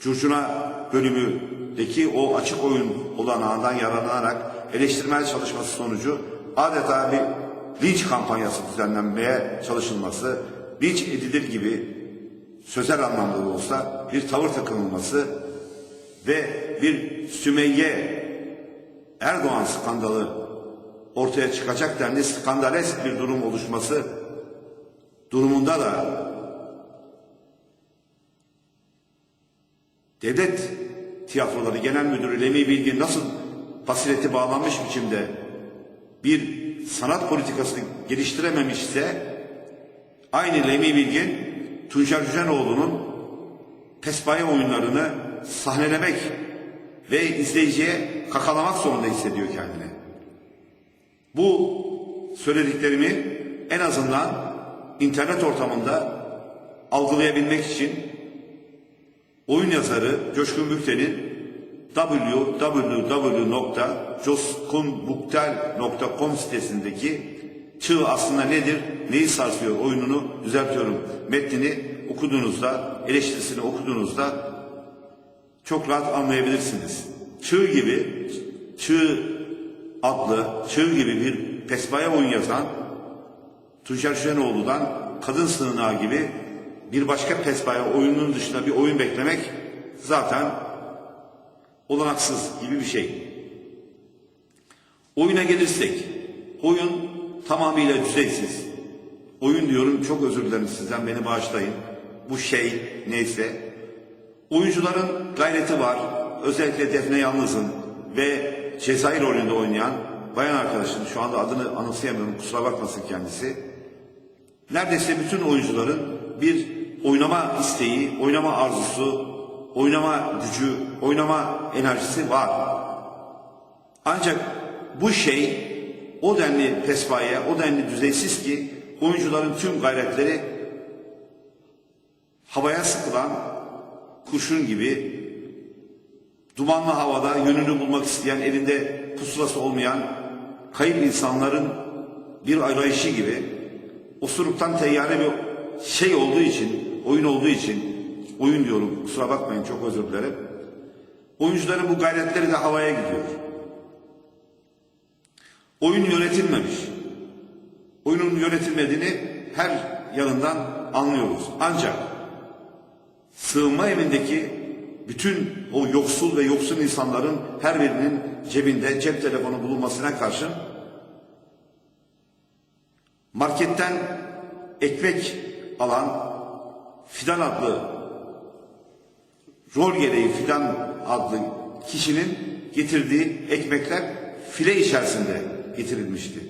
curcuna bölümündeki o açık oyun olanağından yararlanarak eleştirmel çalışması sonucu adeta bir linç kampanyası düzenlenmeye çalışılması, linç edilir gibi sözel anlamda da olsa bir tavır takınılması ve bir Sümeyye Erdoğan skandalı ortaya çıkacak denli skandalesk bir durum oluşması durumunda da devlet tiyatroları genel müdürü Lemi Bilgin nasıl fasileti bağlanmış biçimde bir sanat politikasını geliştirememişse aynı Lemi Bilgin Tuncer Cücenoğlu'nun pespaye oyunlarını sahnelemek ve izleyiciye kakalamak zorunda hissediyor kendini. Bu söylediklerimi en azından internet ortamında algılayabilmek için oyun yazarı Coşkun Bükten'in www.coskunbuktel.com sitesindeki çığ aslında nedir, neyi sarsıyor oyununu düzeltiyorum. Metnini okuduğunuzda, eleştirisini okuduğunuzda çok rahat anlayabilirsiniz. Çığ gibi, çığ adlı, çığ gibi bir pesbaya oyun yazan Tuncer Şenoğlu'dan kadın sığınağı gibi bir başka pesbaya oyunun dışında bir oyun beklemek zaten olanaksız gibi bir şey. Oyuna gelirsek, oyun tamamıyla düzeysiz. Oyun diyorum çok özür dilerim sizden beni bağışlayın. Bu şey neyse. Oyuncuların gayreti var. Özellikle Defne Yalnız'ın ve Cezayir rolünde oynayan bayan arkadaşın şu anda adını anımsayamıyorum kusura bakmasın kendisi. Neredeyse bütün oyuncuların bir oynama isteği, oynama arzusu, oynama gücü, oynama enerjisi var. Ancak bu şey o denli pespaye, o denli düzeysiz ki oyuncuların tüm gayretleri havaya sıkılan kurşun gibi dumanlı havada yönünü bulmak isteyen, elinde pusulası olmayan kayıp insanların bir arayışı gibi osuruktan teyyare bir şey olduğu için, oyun olduğu için, oyun diyorum kusura bakmayın çok özür dilerim. Oyuncuların bu gayretleri de havaya gidiyor. Oyun yönetilmemiş. Oyunun yönetilmediğini her yanından anlıyoruz. Ancak sığınma evindeki bütün o yoksul ve yoksun insanların her birinin cebinde cep telefonu bulunmasına karşın marketten ekmek alan Fidan adlı rol gereği Fidan adlı kişinin getirdiği ekmekler file içerisinde getirilmişti.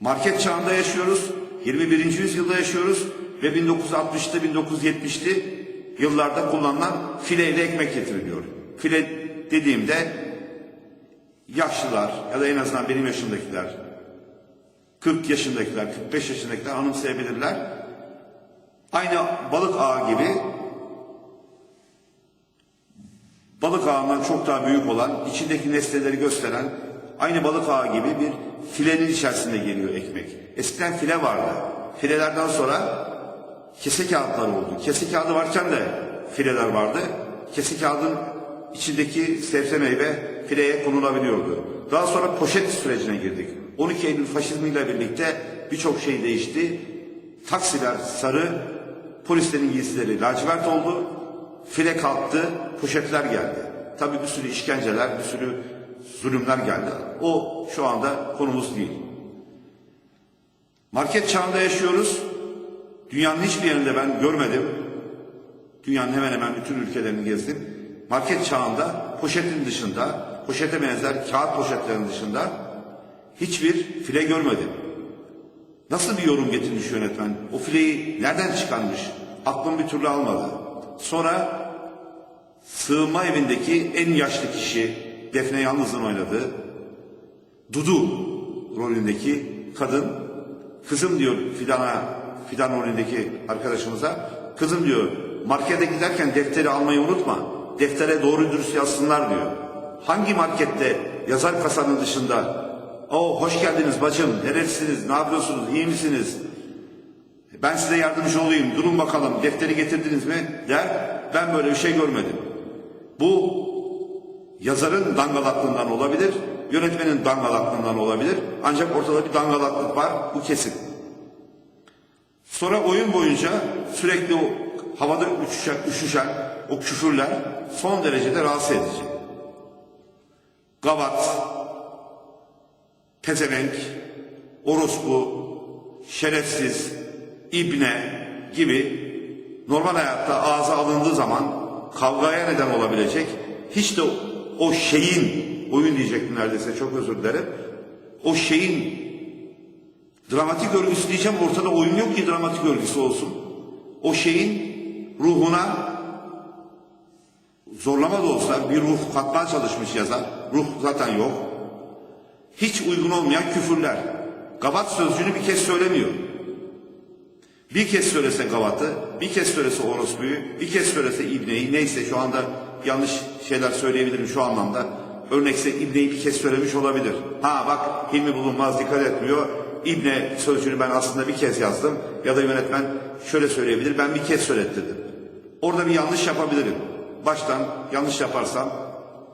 Market çağında yaşıyoruz, 21. yüzyılda yaşıyoruz ve 1960'lı 1970'li yıllarda kullanılan fileyle ekmek getiriliyor. File dediğimde yaşlılar ya da en azından benim yaşımdakiler 40 yaşındakiler, 45 yaşındakiler anımsayabilirler. Aynı balık ağı gibi balık ağından çok daha büyük olan, içindeki nesneleri gösteren aynı balık ağı gibi bir filenin içerisinde geliyor ekmek. Eskiden file vardı. Filelerden sonra kese kağıtları oldu. Kese kağıdı varken de fileler vardı. Kese kağıdın içindeki sebze meyve fileye konulabiliyordu. Daha sonra poşet sürecine girdik. 12 Eylül faşizmiyle birlikte birçok şey değişti. Taksiler sarı, polislerin giysileri lacivert oldu. File kalktı, poşetler geldi. Tabii bir sürü işkenceler, bir sürü zulümler geldi. O şu anda konumuz değil. Market çağında yaşıyoruz. Dünyanın hiçbir yerinde ben görmedim. Dünyanın hemen hemen bütün ülkelerini gezdim. Market çağında poşetin dışında, poşete benzer kağıt poşetlerin dışında hiçbir file görmedim. Nasıl bir yorum getirmiş yönetmen? O fileyi nereden çıkarmış? Aklım bir türlü almadı. Sonra sığınma evindeki en yaşlı kişi Defne Yalnız'ın oynadığı Dudu rolündeki kadın kızım diyor Fidan'a Fidan rolündeki arkadaşımıza kızım diyor markete giderken defteri almayı unutma. Deftere doğru dürüst yazsınlar diyor. Hangi markette yazar kasanın dışında o hoş geldiniz bacım, neresiniz, ne yapıyorsunuz, iyi misiniz? Ben size yardımcı olayım, durun bakalım defteri getirdiniz mi der. Ben böyle bir şey görmedim. Bu yazarın dangalaklığından olabilir, yönetmenin dangalaklığından olabilir. Ancak ortada bir dangalaklık var, bu kesin. Sonra oyun boyunca sürekli o havada uçuşan, üşüşen o küfürler son derecede rahatsız edici. Gavat, pezevenk, orospu, şerefsiz, ibne gibi normal hayatta ağza alındığı zaman kavgaya neden olabilecek hiç de o şeyin oyun diyecektim neredeyse çok özür dilerim. O şeyin dramatik örgüsü diyeceğim ortada oyun yok ki dramatik örgüsü olsun. O şeyin ruhuna zorlama da olsa bir ruh katmaya çalışmış yazar. Ruh zaten yok. Hiç uygun olmayan küfürler. Gavat sözcüğünü bir kez söylemiyor. Bir kez söylese gavatı, bir kez söylese orospuyu, bir kez söylese ibneyi, neyse şu anda yanlış şeyler söyleyebilirim şu anlamda. Örnekse ibneyi bir kez söylemiş olabilir. Ha bak Hilmi bulunmaz dikkat etmiyor. İbne sözcüğünü ben aslında bir kez yazdım. Ya da yönetmen şöyle söyleyebilir, ben bir kez söylettirdim. Orada bir yanlış yapabilirim. Baştan yanlış yaparsam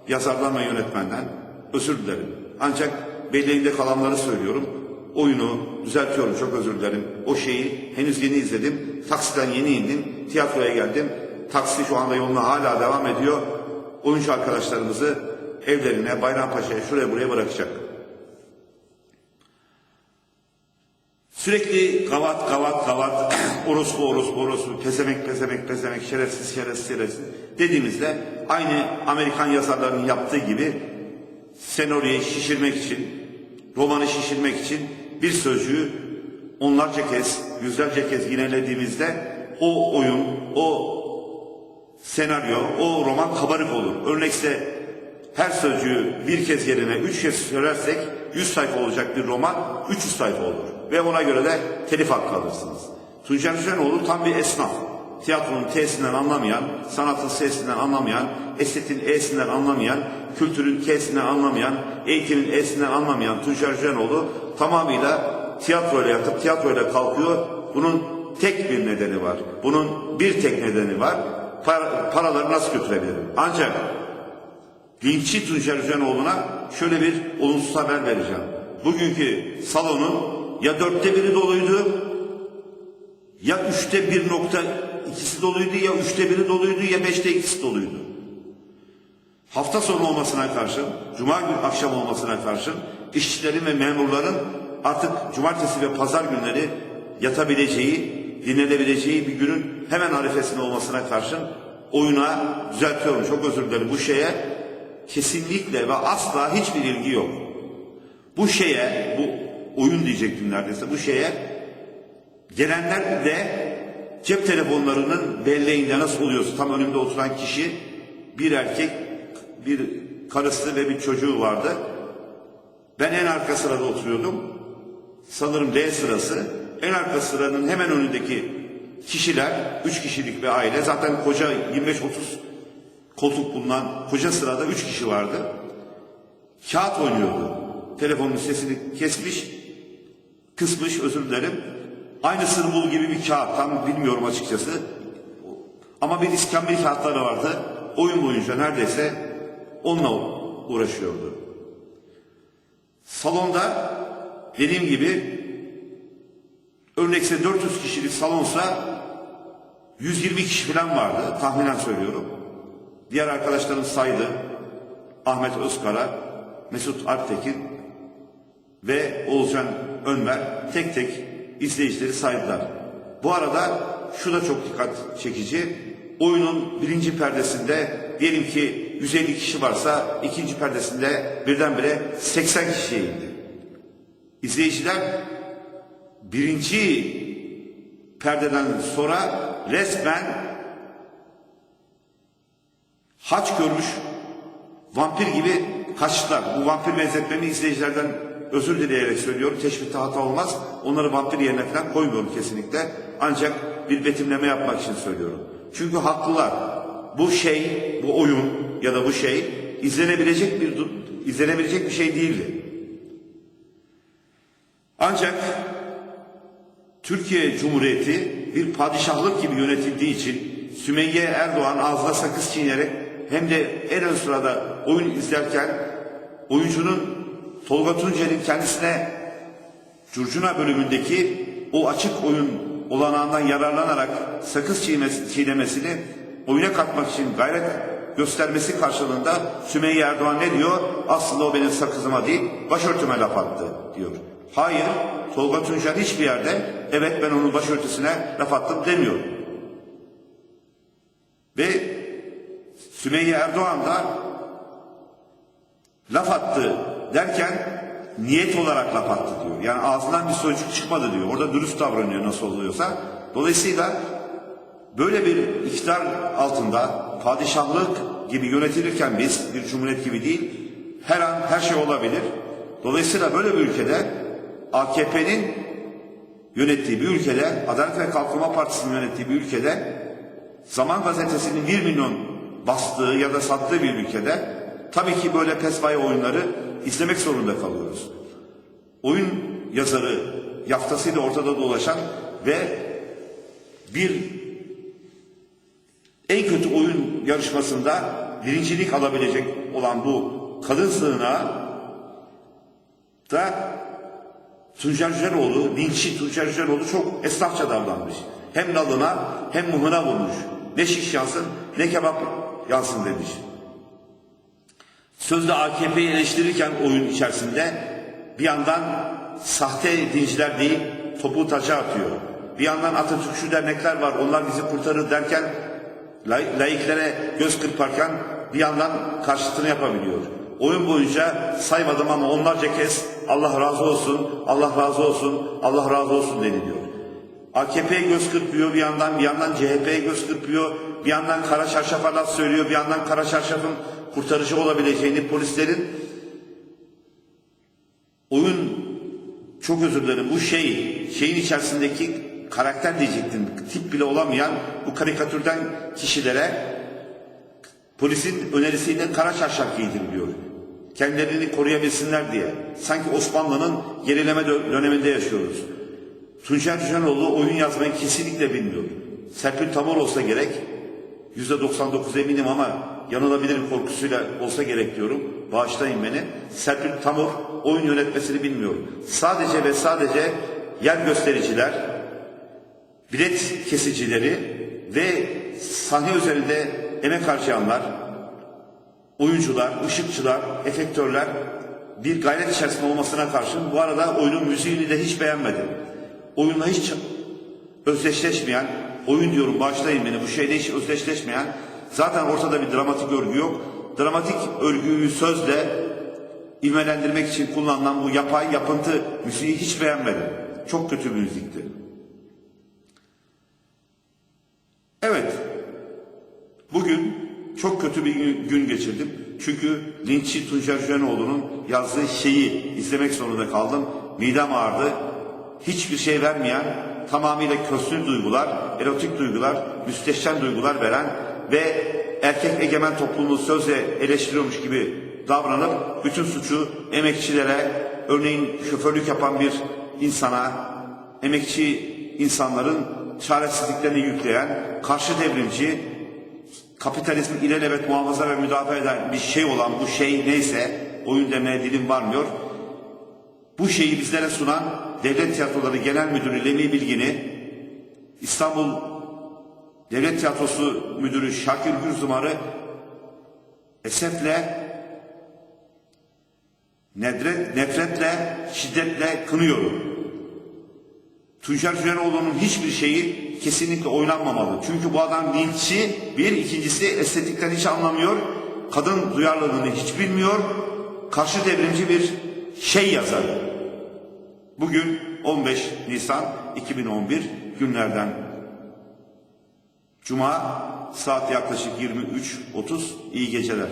yazardan ve yönetmenden özür dilerim. Ancak belleğinde kalanları söylüyorum. Oyunu düzeltiyorum çok özür dilerim. O şeyi henüz yeni izledim. Taksiden yeni indim. Tiyatroya geldim. Taksi şu anda yoluna hala devam ediyor. Oyuncu arkadaşlarımızı evlerine, Bayrampaşa'ya, şuraya buraya bırakacak. Sürekli gavat, gavat, gavat, orospu, orospu, orospu, pezemek, pezemek, pezemek, şerefsiz, şerefsiz, şerefsiz dediğimizde aynı Amerikan yazarlarının yaptığı gibi senaryoyu şişirmek için, romanı şişirmek için bir sözcüğü onlarca kez, yüzlerce kez yinelediğimizde o oyun, o senaryo, o roman kabarık olur. Örnekse her sözcüğü bir kez yerine üç kez söylersek 100 sayfa olacak bir roman 300 sayfa olur. Ve ona göre de telif hakkı alırsınız. Tuncer Düzenoğlu tam bir esnaf. Tiyatronun T'sinden anlamayan, sanatın S'sinden anlamayan, estetiğin E'sinden anlamayan, kültürün K'sinden anlamayan, eğitimin E'sinden anlamayan Tuncer Düzenoğlu tamamıyla tiyatroyla yatıp tiyatroyla kalkıyor. Bunun tek bir nedeni var. Bunun bir tek nedeni var. Par- paraları nasıl götürebilirim? Ancak Linççi Tuncer Üzenoğlu'na şöyle bir olumsuz haber vereceğim. Bugünkü salonun ya dörtte biri doluydu, ya üçte bir nokta ikisi doluydu, ya üçte biri doluydu, ya beşte ikisi doluydu. Hafta sonu olmasına karşın, cuma günü akşam olmasına karşın, işçilerin ve memurların artık cumartesi ve pazar günleri yatabileceği, dinlenebileceği bir günün hemen arifesinde olmasına karşın oyuna düzeltiyorum çok özür dilerim bu şeye kesinlikle ve asla hiçbir ilgi yok. Bu şeye, bu oyun diyecektim neredeyse, bu şeye gelenler de cep telefonlarının belleğinde nasıl oluyorsa tam önümde oturan kişi bir erkek, bir karısı ve bir çocuğu vardı. Ben en arka sırada oturuyordum. Sanırım D sırası. En arka sıranın hemen önündeki kişiler, üç kişilik bir aile. Zaten koca 25-30 koltuk bulunan koca sırada üç kişi vardı. Kağıt oynuyordu. Telefonun sesini kesmiş, kısmış özür dilerim. Aynı sırmul gibi bir kağıt tam bilmiyorum açıkçası. Ama bir iskambil kağıtları vardı. Oyun boyunca neredeyse onunla uğraşıyordu. Salonda dediğim gibi örnekse 400 kişilik salonsa 120 kişi falan vardı. Tahminen söylüyorum. Diğer arkadaşlarım saydı. Ahmet Özkara, Mesut Alptekin ve Oğuzcan Önver tek tek izleyicileri saydılar. Bu arada şu da çok dikkat çekici. Oyunun birinci perdesinde diyelim ki 150 kişi varsa ikinci perdesinde birdenbire 80 kişiye indi. İzleyiciler birinci perdeden sonra resmen haç görmüş vampir gibi kaçtılar. Bu vampir benzetmemi izleyicilerden özür dileyerek söylüyorum. Teşbihte hata olmaz. Onları vampir yerine falan koymuyorum kesinlikle. Ancak bir betimleme yapmak için söylüyorum. Çünkü haklılar. Bu şey, bu oyun ya da bu şey izlenebilecek bir izlenebilecek bir şey değildi. Ancak Türkiye Cumhuriyeti bir padişahlık gibi yönetildiği için Sümeyye Erdoğan ağzına sakız çiğnerek hem de en ön sırada oyun izlerken oyuncunun Tolga Tuncer'in kendisine Curcuna bölümündeki o açık oyun olanağından yararlanarak sakız çiğnemesi- çiğnemesini oyuna katmak için gayret göstermesi karşılığında Sümeyye Erdoğan ne diyor? Aslında o benim sakızıma değil, başörtüme laf attı diyor. Hayır, Tolga Tuncer hiçbir yerde evet ben onun başörtüsüne laf attım demiyor. Ve Sümeyye Erdoğan da laf attı derken niyet olarak laf attı diyor. Yani ağzından bir sözcük çıkmadı diyor. Orada dürüst davranıyor nasıl oluyorsa. Dolayısıyla böyle bir iktidar altında padişahlık gibi yönetilirken biz bir cumhuriyet gibi değil her an her şey olabilir. Dolayısıyla böyle bir ülkede AKP'nin yönettiği bir ülkede Adalet ve Kalkınma Partisi'nin yönettiği bir ülkede Zaman Gazetesi'nin 1 milyon bastığı ya da sattığı bir ülkede tabii ki böyle pesvaya oyunları izlemek zorunda kalıyoruz. Oyun yazarı yaftasıyla ortada dolaşan ve bir en kötü oyun yarışmasında birincilik alabilecek olan bu kadın sığınağı da Tuncer Yüceloğlu, linççi Tuncer Yüceloğlu çok esnafça davranmış. Hem nalına hem muhuna vurmuş. Ne şiş yansın ne kebap yansın demiş. Sözde AKP'yi eleştirirken oyun içerisinde bir yandan sahte dinciler değil topu taça atıyor. Bir yandan Atatürkçü dernekler var onlar bizi kurtarır derken laiklere göz kırparken bir yandan karşıtını yapabiliyor. Oyun boyunca saymadım ama onlarca kez Allah razı olsun, Allah razı olsun, Allah razı olsun deniliyor. AKP'ye göz kırpıyor bir yandan, bir yandan CHP'ye göz kırpıyor, bir yandan kara çarşafa laf söylüyor, bir yandan kara çarşafın kurtarıcı olabileceğini polislerin oyun çok özür dilerim bu şey şeyin içerisindeki karakter diyecektim tip bile olamayan bu karikatürden kişilere polisin önerisiyle kara çarşaf giydiriliyor. Kendilerini koruyabilsinler diye. Sanki Osmanlı'nın gerileme dö- döneminde yaşıyoruz. Tuncer Düzenoğlu oyun yazmayı kesinlikle bilmiyor. Serpil Tamor olsa gerek, yüzde 99 eminim ama yanılabilirim korkusuyla olsa gerek diyorum. Bağışlayın beni. Serpil Tamur oyun yönetmesini bilmiyor. Sadece ve sadece yer göstericiler, bilet kesicileri ve sahne üzerinde emek harcayanlar, oyuncular, ışıkçılar, efektörler bir gayret içerisinde olmasına karşın bu arada oyunun müziğini de hiç beğenmedim. Oyunla hiç özdeşleşmeyen, oyun diyorum başlayın beni bu şeyde hiç özdeşleşmeyen, zaten ortada bir dramatik örgü yok. Dramatik örgüyü sözle ivmelendirmek için kullanılan bu yapay yapıntı müziği hiç beğenmedim. Çok kötü bir müzikti. Evet, Bugün çok kötü bir gün- geçirdim. Çünkü linççi Tuncer Cücenoğlu'nun yazdığı şeyi izlemek zorunda kaldım. Midem ağrıdı. Hiçbir şey vermeyen, tamamıyla kösnü duygular, erotik duygular, müsteşem duygular veren ve erkek egemen toplumu sözle eleştiriyormuş gibi davranıp bütün suçu emekçilere, örneğin şoförlük yapan bir insana, emekçi insanların çaresizliklerini yükleyen, karşı devrimci, kapitalizmin ilelebet muhafaza ve müdafaa eden bir şey olan bu şey neyse oyun demeye dilim varmıyor. Bu şeyi bizlere sunan Devlet Tiyatroları Genel Müdürü Lemi Bilgin'i İstanbul Devlet Tiyatrosu Müdürü Şakir Gürzumar'ı esefle nedret, nefretle, şiddetle kınıyorum. Tuncer Cüceloğlu'nun hiçbir şeyi kesinlikle oynanmamalı. Çünkü bu adam linççi, bir ikincisi estetikten hiç anlamıyor, kadın duyarlılığını hiç bilmiyor, karşı devrimci bir şey yazar. Bugün 15 Nisan 2011 günlerden Cuma saat yaklaşık 23.30 iyi geceler.